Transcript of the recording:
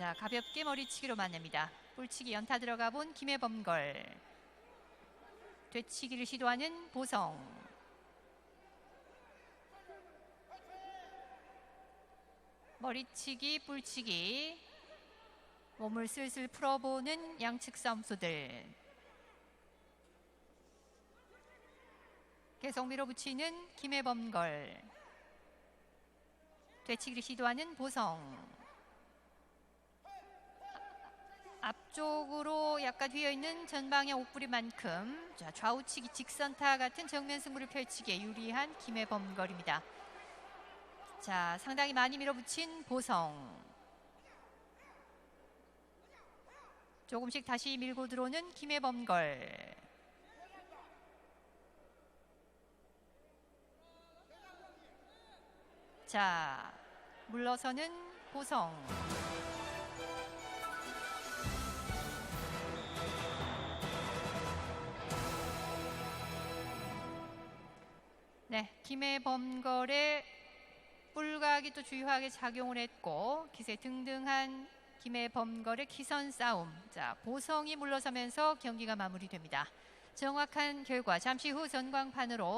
자, 가볍게 머리치기로 만납니다. 뿔치기 연타 들어가 본 김해범걸. 되치기를 시도하는 보성. 머리치기, 뿔치기. 몸을 슬슬 풀어보는 양측 싸움수들. 계속 밀어붙이는 김해범걸. 되치기를 시도하는 보성. 앞쪽으로 약간 휘어 있는 전방의 옥부리만큼 자, 좌우치기 직선타 같은 정면 승부를 펼치기에 유리한 김해범걸입니다. 자, 상당히 많이 밀어붙인 보성. 조금씩 다시 밀고 들어오는 김해범 걸. 자, 물러서는 보성. 네, 김해범걸의 뿔각이 또 주요하게 작용을 했고 기세 등등한 김해범걸의 기선 싸움. 자, 보성이 물러서면서 경기가 마무리됩니다. 정확한 결과 잠시 후 전광판으로